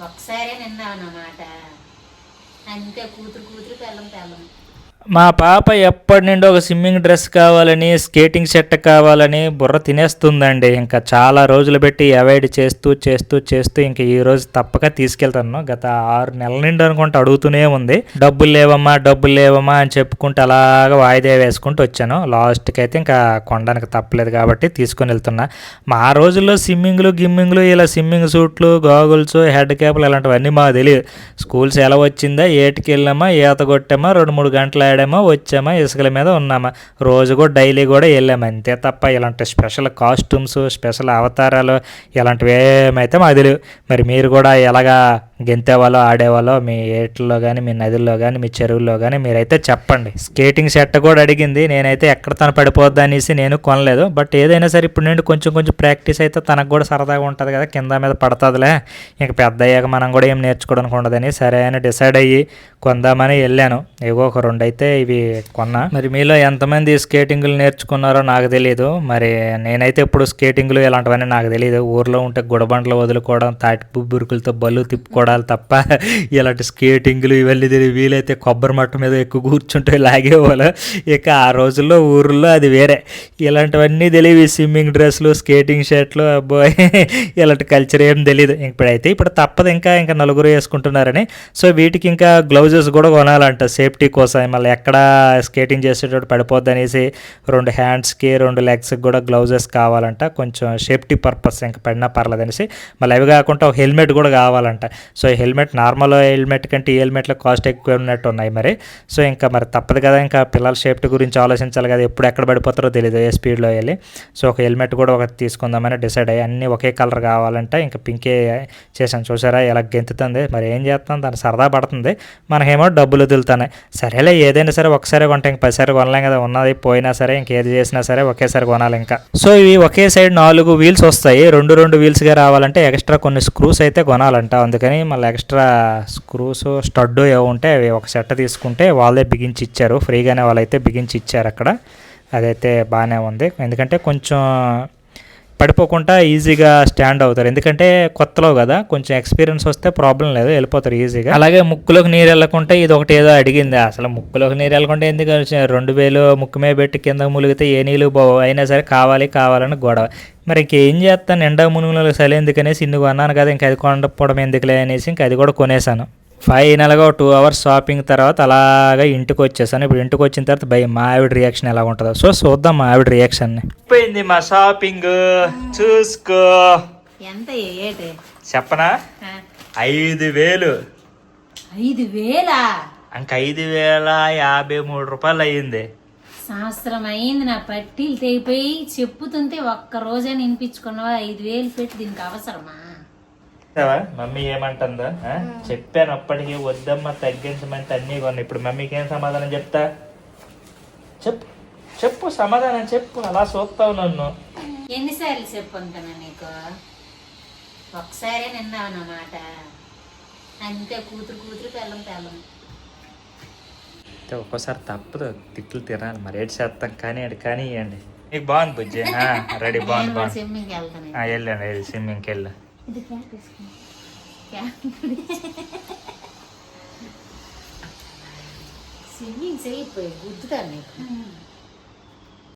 ఒకసారే నిన్నావు అన్నమాట అంతే కూతురు కూతురు పిల్లం పిల్లం మా పాప ఎప్పటి నుండి ఒక స్విమ్మింగ్ డ్రెస్ కావాలని స్కేటింగ్ సెట్ కావాలని బుర్ర తినేస్తుందండి. ఇంకా చాలా రోజులు పెట్టి అవాయిడ్ చేస్తూ చేస్తూ చేస్తూ ఇంకా ఈ రోజు తప్పక తీసుకెళ్తాను. గత ఆరు నెలల నుండి అనుకుంటూ అడుగుతూనే ఉంది. డబ్బులు లేవమ్మా డబ్బులు లేవమ్మా అని చెప్పుకుంటూ అలాగా వాయిదా వేసుకుంటూ వచ్చాను. లాస్ట్కి అయితే ఇంకా కొనడానికి తప్పలేదు కాబట్టి తీసుకొని వెళ్తున్నా. మా రోజుల్లో స్విమ్మింగ్లు గిమ్మింగ్లు ఇలా స్విమ్మింగ్ సూట్లు గాగుల్స్ హెడ్ క్యాప్లు ఇలాంటివన్నీ మాకు తెలియదు స్కూల్స్ ఎలా వచ్చిందా ఏటికి వెళ్ళామా ఈత కొట్టామా రెండు మూడు గంటల వెళ్ళాడేమో వచ్చామా ఇసుకల మీద ఉన్నామా. రోజు కూడా డైలీ కూడా వెళ్ళాము అంతే తప్ప ఇలాంటి స్పెషల్ కాస్ట్యూమ్స్ స్పెషల్ అవతారాలు ఇలాంటివి ఏమైతే మాకు తెలియదు మరి మీరు కూడా ఎలాగా గెంతేవాళ్ళో ఆడేవాళ్ళో మీ ఏట్లలో కానీ మీ నదుల్లో కానీ మీ చెరువుల్లో కానీ మీరైతే చెప్పండి. స్కేటింగ్ సెట్ కూడా అడిగింది నేనైతే ఎక్కడ తను పడిపోద్ది అనేసి నేను కొనలేదు. బట్ ఏదైనా సరే ఇప్పుడు నుండి కొంచెం కొంచెం ప్రాక్టీస్ అయితే తనకు కూడా సరదాగా ఉంటుంది కదా కింద మీద పడుతుందిలే. ఇంక పెద్ద అయ్యాక మనం కూడా ఏం నేర్చుకోవడానికి ఉండదని సరే అని డిసైడ్ అయ్యి కొందామని వెళ్ళాను. ఏవో ఒక రెండు అయితే ఇవి కొన్నా. మరి మీలో ఎంతమంది స్కేటింగ్లు నేర్చుకున్నారో నాకు తెలియదు మరి నేనైతే ఇప్పుడు స్కేటింగ్లు ఇలాంటివన్నీ నాకు తెలియదు ఊర్లో ఉంటే గుడబండలు వదులుకోవడం తాటి బురుకులతో బళ్ళు తిప్పుకోవడం తిప్పుకోవడాలు తప్ప ఇలాంటి స్కేటింగ్లు ఇవన్నీ తెలియదు వీలైతే కొబ్బరి మట్ట మీద ఎక్కువ కూర్చుంటే లాగేవాళ్ళు ఇక ఆ రోజుల్లో ఊర్లో అది వేరే. ఇలాంటివన్నీ తెలియవు ఈ స్విమ్మింగ్ డ్రెస్సులు స్కేటింగ్ షర్ట్లు అబ్బాయి. ఇలాంటి కల్చర్ ఏం తెలియదు ఇప్పుడైతే ఇప్పుడు తప్పదు ఇంకా ఇంకా నలుగురు వేసుకుంటున్నారని. సో వీటికి ఇంకా గ్లౌజెస్ కూడా కొనాలంట సేఫ్టీ కోసం. మళ్ళీ ఎక్కడ స్కేటింగ్ చేసేటప్పుడు పడిపోద్ది అనేసి రెండు హ్యాండ్స్కి రెండు లెగ్స్కి కూడా గ్లౌజెస్ కావాలంట. కొంచెం సేఫ్టీ పర్పస్ ఇంకా పడినా పర్లేదనేసి. మళ్ళీ అవి కాకుండా ఒక హెల్మెట్ కూడా కావాలంట. సో ఈ హెల్మెట్ నార్మల్ హెల్మెట్ కంటే ఈ హెల్మెట్లో కాస్ట్ ఎక్కువ ఉన్నట్టు ఉన్నాయి మరి. సో ఇంకా మరి తప్పదు కదా ఇంకా పిల్లల సేఫ్టీ గురించి ఆలోచించాలి కదా ఎప్పుడు ఎక్కడ పడిపోతారో తెలియదు ఏ స్పీడ్లో వెళ్ళి. సో ఒక హెల్మెట్ కూడా ఒకటి తీసుకుందామని డిసైడ్ అయ్యి అన్నీ ఒకే కలర్ కావాలంటే. ఇంకా పింకే చేశాను చూసారా ఎలా గెంతుతుంది. మరి ఏం చేస్తాం దాన్ని సరదా పడుతుంది. మనకేమో డబ్బులు వదులుతున్నాయి సరేలే ఏదైనా సరే ఒకసారి కొంటే ఇంక పదిసారి కొనలేం కదా ఉన్నది పోయినా సరే ఇంకేది చేసినా సరే ఒకేసారి కొనాలి ఇంకా. సో ఇవి ఒకే సైడ్ నాలుగు వీల్స్ వస్తాయి. రెండు రెండు వీల్స్గా రావాలంటే ఎక్స్ట్రా కొన్ని స్క్రూస్ అయితే కొనాలంట. అందుకని మళ్ళీ ఎక్స్ట్రా స్క్రూస్ స్టడ్ ఏవో ఉంటే అవి ఒక సెట్ తీసుకుంటే వాళ్ళే బిగించి ఇచ్చారు. ఫ్రీగానే వాళ్ళైతే బిగించి ఇచ్చారు అక్కడ. అదైతే బాగానే ఉంది. ఎందుకంటే కొంచెం పడిపోకుండా ఈజీగా స్టాండ్ అవుతారు. ఎందుకంటే కొత్తలో కదా కొంచెం ఎక్స్పీరియన్స్ వస్తే ప్రాబ్లం లేదు వెళ్ళిపోతారు ఈజీగా. అలాగే ముక్కులోకి నీరు వెళ్ళకుంటే ఇది ఒకటి ఏదో అడిగింది. అసలు ముక్కులోకి నీరు వెళ్ళకుంటే ఎందుకు రెండు వేలు ముక్కు మీద పెట్టి కింద ములిగితే ఏ నీళ్ళు పోవు అయినా సరే కావాలి కావాలని గొడవ. మరి ఇంకేం చేస్తాను? ఎండా మునుగులలో సరే ఎందుకనేసి ఇన్ని కొన్నాను కదా ఇంకా అది కొనకపోవడం ఎందుకులే అనేసి ఇంకా అది కూడా కొనేసాను ఫైనల్గా టూ అవర్స్ షాపింగ్ తర్వాత అలాగా ఇంటికి వచ్చేసాను ఇప్పుడు ఇంటికి వచ్చిన తర్వాత భయ మా ఆవిడ రియాక్షన్ ఎలా ఉంటుందో. సో చూద్దాం మా ఆవిడ రియాక్షన్ అయిపోయింది మా షాపింగ్. చూసుకో. ఎంత ఏటి చెప్పనా? ఐదు వేలు. ఐదు వేలా? ఇంక ఐదు వేల యాభై మూడు రూపాయలు అయ్యింది. సంవత్సరం అయింది నా పట్టీలు తెగిపోయి చెప్పుతుంటే ఒక్క రోజే వినిపించుకున్నావా ఐదు వేలు పెట్టి దీనికి అవసరమా? మమ్మీ ఏమంటుందో? ఆ? చెప్పాను అప్పటికి వద్దమ్మా తగ్గించమంటే అన్నీ కొన్నా. ఇప్పుడు మమ్మీకి ఏం సమాధానం చెప్తా? చెప్పు చెప్పు సమాధానం చెప్పు అలా చూస్తావు నన్ను. ఎన్నిసార్లు చెప్పుకుంటాను నీకు? ఒకసారే నిన్నావు అన్నమాట. అంతే కూతురు కూతురు పెళ్ళం పెళ్ళం. అయితే ఒక్కోసారి తప్పదు తిట్లు తినాలి. మరి ఏడు చేస్తాం? కానీ అది కానీ ఇవ్వండి నీకు బాగుంది బుజ్జి. రెడీ బాగుంది బాగుంది. స్విమ్మింగ్ వెళ్తాను ఆ, వెళ్ళండి వెళ్ళి స్విమ్మింగ్కి వెళ్ళు. இது கேக் சிங்கிங் செய்ய போய் குத்துதான்